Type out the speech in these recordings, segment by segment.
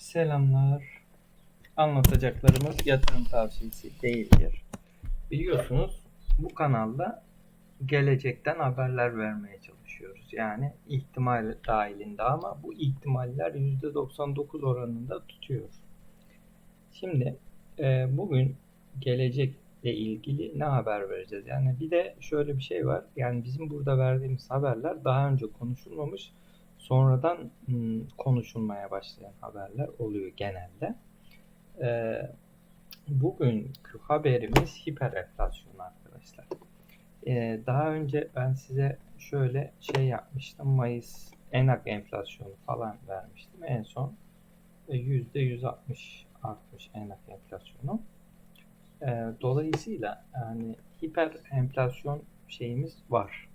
Selamlar. Anlatacaklarımız yatırım tavsiyesi değildir. Biliyorsunuz bu kanalda gelecekten haberler vermeye çalışıyoruz. Yani ihtimal dahilinde ama bu ihtimaller %99 oranında tutuyor. Şimdi e, bugün gelecekle ilgili ne haber vereceğiz? Yani bir de şöyle bir şey var. Yani bizim burada verdiğimiz haberler daha önce konuşulmamış sonradan hmm, konuşulmaya başlayan haberler oluyor genelde. Ee, bugünkü haberimiz hiper enflasyon arkadaşlar. Ee, daha önce ben size şöyle şey yapmıştım. Mayıs enak enflasyonu falan vermiştim. En son e, %160 artmış enak enflasyonu. Ee, dolayısıyla yani hiper enflasyon şeyimiz var.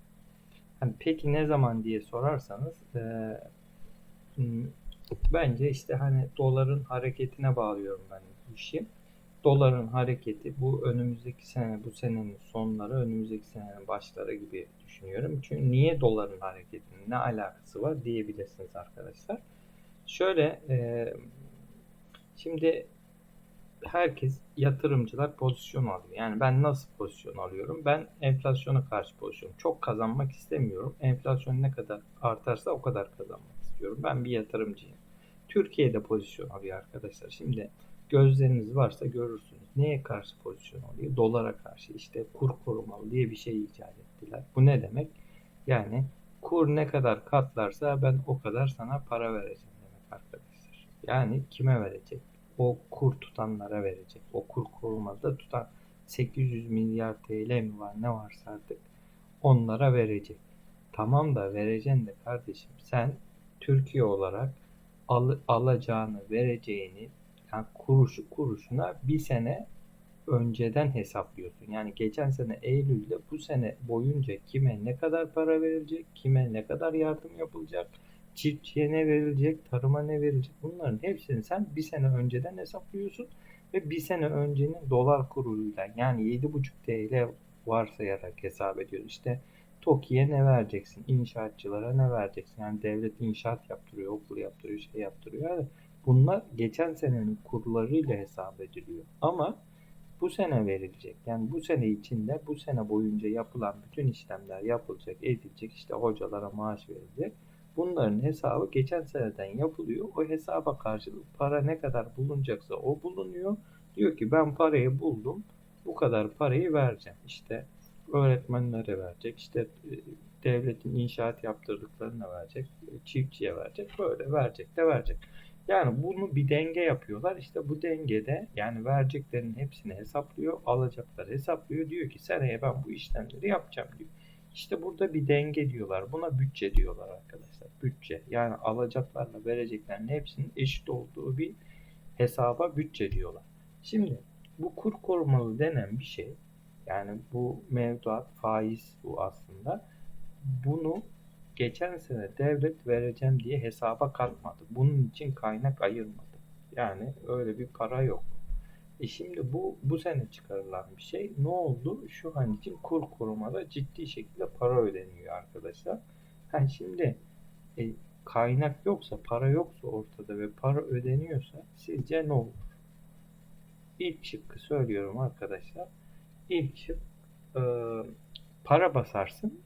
Hani peki ne zaman diye sorarsanız hmm, bence işte hani doların hareketine bağlıyorum ben işi. Doların hareketi bu önümüzdeki sene, bu senenin sonları, önümüzdeki senenin başları gibi düşünüyorum. Çünkü niye doların hareketinin ne alakası var diyebilirsiniz arkadaşlar. Şöyle eee, şimdi herkes yatırımcılar pozisyon alıyor. Yani ben nasıl pozisyon alıyorum? Ben enflasyona karşı pozisyon. Çok kazanmak istemiyorum. Enflasyon ne kadar artarsa o kadar kazanmak istiyorum. Ben bir yatırımcıyım. Türkiye'de pozisyon alıyor arkadaşlar. Şimdi gözleriniz varsa görürsünüz. Neye karşı pozisyon alıyor? Dolara karşı. İşte kur korumalı diye bir şey icat ettiler. Bu ne demek? Yani kur ne kadar katlarsa ben o kadar sana para vereceğim demek arkadaşlar. Yani kime verecek? O kur tutanlara verecek. O kur korumada tutan 800 milyar TL mi var ne varsa artık onlara verecek. Tamam da vereceksin de kardeşim sen Türkiye olarak al, alacağını vereceğini yani kuruşu kuruşuna bir sene önceden hesaplıyorsun. Yani geçen sene Eylül'de bu sene boyunca kime ne kadar para verilecek, kime ne kadar yardım yapılacak, çiftçiye ne verilecek, tarıma ne verilecek bunların hepsini sen bir sene önceden hesaplıyorsun ve bir sene öncenin dolar kuruyla yani 7,5 TL varsayarak hesap ediyoruz. İşte TOKİ'ye ne vereceksin, inşaatçılara ne vereceksin? Yani devlet inşaat yaptırıyor, okul yaptırıyor, şey yaptırıyor. Bunlar geçen senenin kurlarıyla hesap ediliyor. Ama bu sene verilecek. Yani bu sene içinde bu sene boyunca yapılan bütün işlemler yapılacak, edilecek. İşte hocalara maaş verilecek. Bunların hesabı geçen seneden yapılıyor. O hesaba karşılık para ne kadar bulunacaksa o bulunuyor. Diyor ki ben parayı buldum. Bu kadar parayı vereceğim. İşte öğretmenlere verecek. İşte e, devletin inşaat yaptırdıklarına verecek. Çiftçiye verecek. Böyle verecek de verecek. Yani bunu bir denge yapıyorlar. İşte bu dengede yani vereceklerin hepsini hesaplıyor. Alacakları hesaplıyor. Diyor ki seneye ben bu işlemleri yapacağım diyor. İşte burada bir denge diyorlar. Buna bütçe diyorlar arkadaşlar. Bütçe. Yani alacaklarla vereceklerin hepsinin eşit olduğu bir hesaba bütçe diyorlar. Şimdi bu kur korumalı denen bir şey yani bu mevduat faiz bu aslında. Bunu geçen sene devlet vereceğim diye hesaba katmadı. Bunun için kaynak ayırmadı. Yani öyle bir para yok. E şimdi bu bu sene çıkarılan bir şey. Ne oldu? Şu an için kur korumada ciddi şekilde para ödeniyor arkadaşlar. Yani şimdi e, kaynak yoksa, para yoksa ortada ve para ödeniyorsa sizce ne olur? İlk şıkkı söylüyorum arkadaşlar. İlk şık e, para basarsın.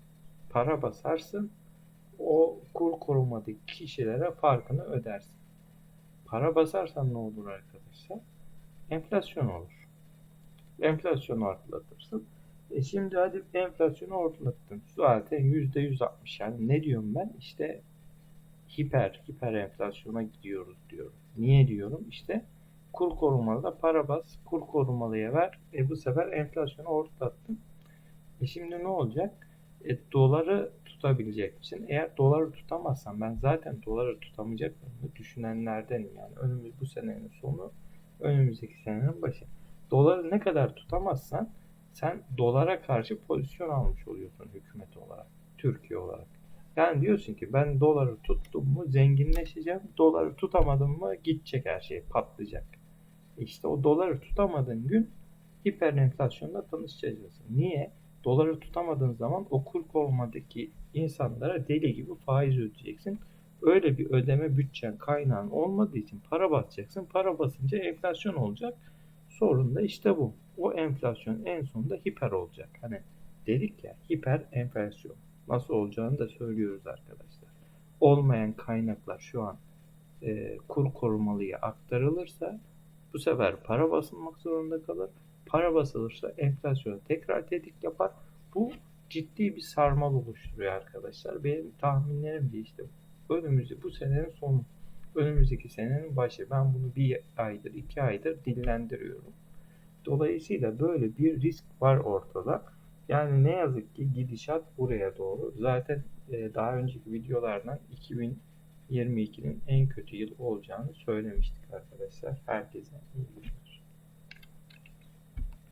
Para basarsın. O kur korumadaki kişilere farkını ödersin. Para basarsan ne olur arkadaşlar? Enflasyon olur. Enflasyonu atlatırsın. E şimdi hadi enflasyonu ortalattın. Zaten yüzde yüz altmış yani ne diyorum ben? İşte hiper, hiper enflasyona gidiyoruz diyorum. Niye diyorum? İşte kur korumalıda para bas, kur korumalıya ver. E bu sefer enflasyonu ortalattın. E şimdi ne olacak? E doları tutabilecek misin? Eğer doları tutamazsan ben zaten doları tutamayacaklarını düşünenlerdenim yani. Önümüz bu senenin sonu önümüzdeki senenin başı. Doları ne kadar tutamazsan sen dolara karşı pozisyon almış oluyorsun hükümet olarak, Türkiye olarak. Yani diyorsun ki ben doları tuttum mu zenginleşeceğim, doları tutamadım mı gidecek her şey patlayacak. İşte o doları tutamadığın gün hiper enflasyonla tanışacaksın. Niye? Doları tutamadığın zaman o kur korumadaki insanlara deli gibi faiz ödeyeceksin. Öyle bir ödeme bütçen kaynağın olmadığı için para basacaksın. Para basınca enflasyon olacak. Sorun da işte bu. O enflasyon en sonunda hiper olacak. Hani dedik ya hiper enflasyon. Nasıl olacağını da söylüyoruz arkadaşlar. Olmayan kaynaklar şu an e, kur korumalıya aktarılırsa bu sefer para basılmak zorunda kalır. Para basılırsa enflasyon tekrar tetik yapar. Bu ciddi bir sarmal oluşturuyor arkadaşlar. Benim tahminlerim de işte önümüzü bu senenin sonu, önümüzdeki senenin başı. Ben bunu bir aydır, iki aydır dillendiriyorum. Dolayısıyla böyle bir risk var ortada. Yani ne yazık ki gidişat buraya doğru. Zaten e, daha önceki videolardan 2022'nin en kötü yıl olacağını söylemiştik arkadaşlar. Herkese iyi günler.